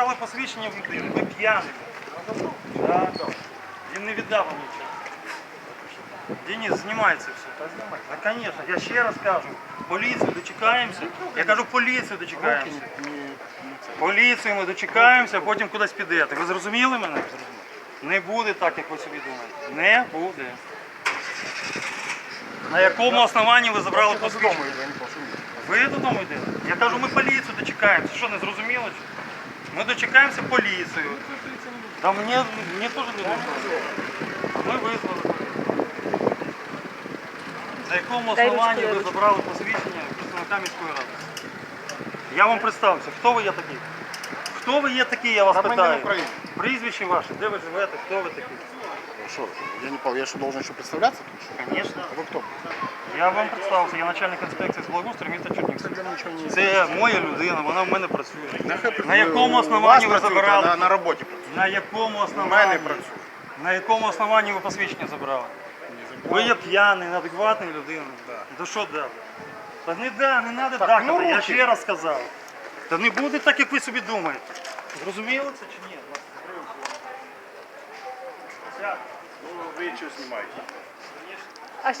забрали посвідчення в людини, ви п'яний. Він не віддав вам нічого. Денис, знімай це все. Та, звісно, я ще раз кажу. Поліцію дочекаємося. Я кажу, поліцію дочекаємося. Поліцію ми дочекаємося, а потім кудись підете. Ви зрозуміли мене? Не буде так, як ви собі думаєте. Не буде. На якому основанні ви забрали посвідчення? Ви додому йдете? Я кажу, ми поліцію дочекаємося. Що, не зрозуміло? Чи? Ми дочекаємося поліцію. мне, мені, тоже теж не зрозуміло. Ми визвали. На якому Дай основанні ручку, ви забрали посвідчення представника міської ради? Я вам представлюся. Хто ви є такий? Хто ви є такий, я вас Громадянин питаю? України. Прізвище ваше, де ви живете, хто ви такий? Что, я не понял, я что, должен еще представляться? тут, что ли? А вы кто? Я вам представився, я начальник інспекції з благоустрою міста не... Це моя людина, вона в мене працює. На якому основанні ви вас забирали? На, на роботі працюють. На якому У мене основанні? На якому основанні ви посвідчення забрали? Ви є п'яний, неадекватний людина. Да що да? Та не да, не треба Так, ну, я руки. ще раз сказав. Та не буде так, як ви собі думаєте. Зрозуміло це чи ні? Ну, ви що знімаєте? А